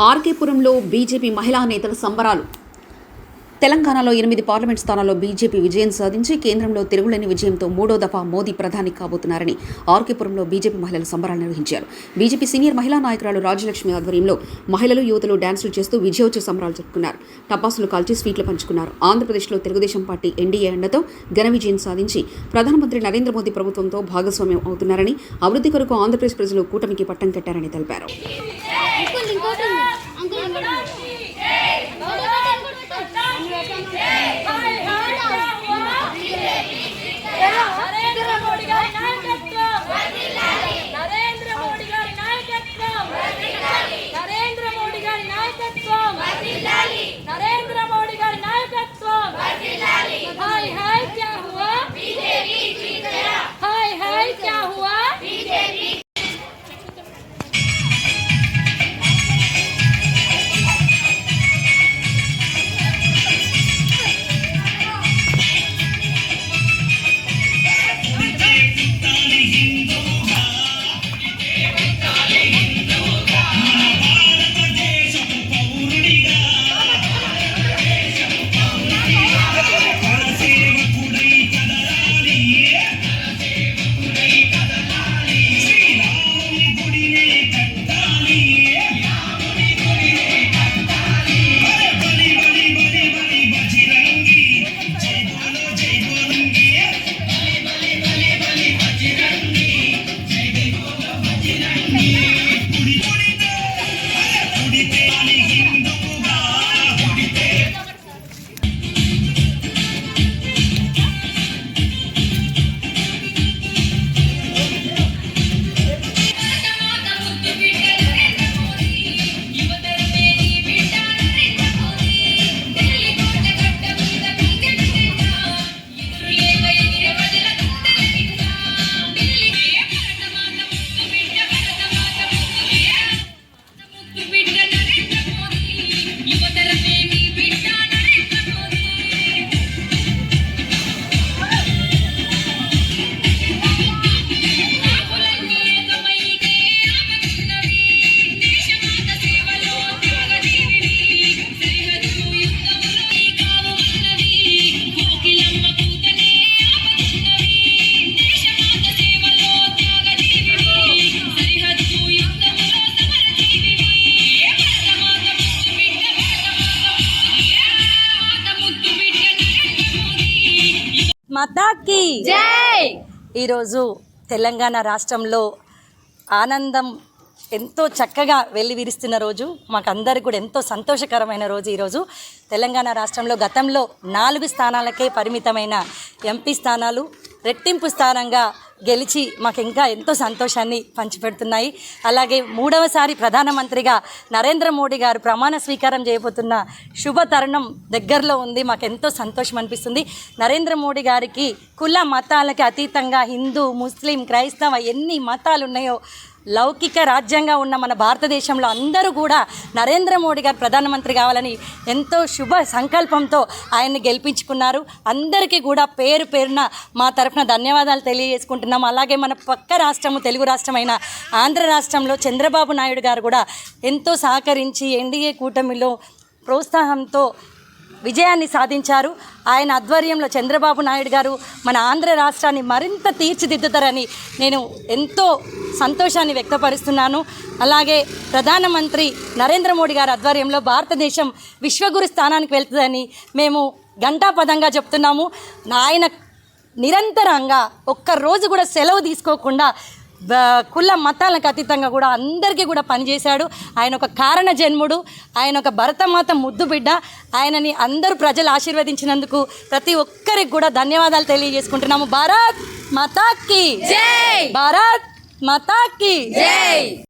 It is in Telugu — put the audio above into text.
ఆర్కేపురంలో బీజేపీ మహిళా నేతల సంబరాలు. తెలంగాణలో ఎనిమిది పార్లమెంట్ స్థానాల్లో బీజేపీ విజయం సాధించి కేంద్రంలో తిరుగులేని విజయంతో మూడో దఫా మోదీ ప్రధాని కాబోతున్నారని ఆర్కేపురంలో బీజేపీ మహిళలు సంబరాలు నిర్వహించారు. బీజేపీ సీనియర్ మహిళా నాయకురాలు రాజలక్ష్మి ఆధ్వర్యంలో మహిళలు యువతలు డాన్సులు చేస్తూ విజయోత్సవ సంబరాలు జరుపుకున్నారు. టపాసులు కాల్చి స్వీట్లు పంచుకున్నారు. ఆంధ్రప్రదేశ్లో తెలుగుదేశం పార్టీ ఎన్డీఏ అండతో ఘన విజయం సాధించి ప్రధానమంత్రి నరేంద్ర మోదీ ప్రభుత్వంతో భాగస్వామ్యం అవుతున్నారని అభివృద్ధి కొరకు ఆంధ్రప్రదేశ్ ప్రజలు కూటమికి పట్టం కట్టారని తెలిపారు. అంకుల్ మతాకి. జై! ఈరోజు తెలంగాణ రాష్ట్రంలో ఆనందం ఎంతో చక్కగా వెళ్ళి విరుస్తున్న రోజు. మాకందరికి కూడా ఎంతో సంతోషకరమైన రోజు ఈరోజు. తెలంగాణ రాష్ట్రంలో గతంలో నాలుగు స్థానాలకే పరిమితమైన ఎంపీ స్థానాలు. రెట్టింపు స్థానంగా గెలిచి మాకు ఇంకా ఎంతో సంతోషాన్ని పంచిపెడుతున్నాయి. అలాగే మూడవసారి ప్రధానమంత్రిగా నరేంద్ర మోడీ గారు ప్రమాణ స్వీకారం చేయబోతున్న శుభ తరుణం దగ్గరలో ఉంది. మాకు ఎంతో సంతోషం అనిపిస్తుంది. నరేంద్ర మోడీ గారికి కుల మతాలకి అతీతంగా హిందూ ముస్లిం క్రైస్తవ ఎన్ని మతాలు ఉన్నాయో లౌకిక రాజ్యంగా ఉన్న మన భారతదేశంలో అందరూ కూడా నరేంద్ర మోడీ గారు ప్రధానమంత్రి కావాలని ఎంతో శుభ సంకల్పంతో ఆయన్ని గెలిపించుకున్నారు. అందరికీ కూడా పేరు పేరున మా తరఫున ధన్యవాదాలు తెలియజేసుకుంటున్నాం అలాగే మన పక్క రాష్ట్రము తెలుగు రాష్ట్రమైన ఆంధ్ర రాష్ట్రంలో చంద్రబాబు నాయుడు గారు కూడా ఎంతో సహకరించి ఎన్డీఏ కూటమిలో ప్రోత్సాహంతో విజయాన్ని సాధించారు. ఆయన ఆధ్వర్యంలో చంద్రబాబు నాయుడు గారు మన ఆంధ్ర రాష్ట్రాన్ని మరింత తీర్చిదిద్దుతారని నేను ఎంతో సంతోషాన్ని వ్యక్తపరుస్తున్నాను. అలాగే ప్రధానమంత్రి నరేంద్ర మోడీ గారి ఆధ్వర్యంలో భారతదేశం విశ్వగురు స్థానానికి వెళ్తుందని మేము ఘంటాపదంగా చెప్తున్నాము. ఆయన నిరంతరంగా ఒక్క రోజు కూడా సెలవు తీసుకోకుండా కుల మతాలకు అతీతంగా కూడా అందరికీ కూడా పనిచేశాడు. ఆయన ఒక కారణ జన్ముడు. ఆయన ఒక భరతమాత ముద్దు బిడ్డ. ఆయనని అందరూ ప్రజలు ఆశీర్వదించినందుకు ప్రతి ఒక్కరికి కూడా ధన్యవాదాలు తెలియజేసుకుంటున్నాము. భారత్ మాతాకి జై! భారత్ మాతాకి జై!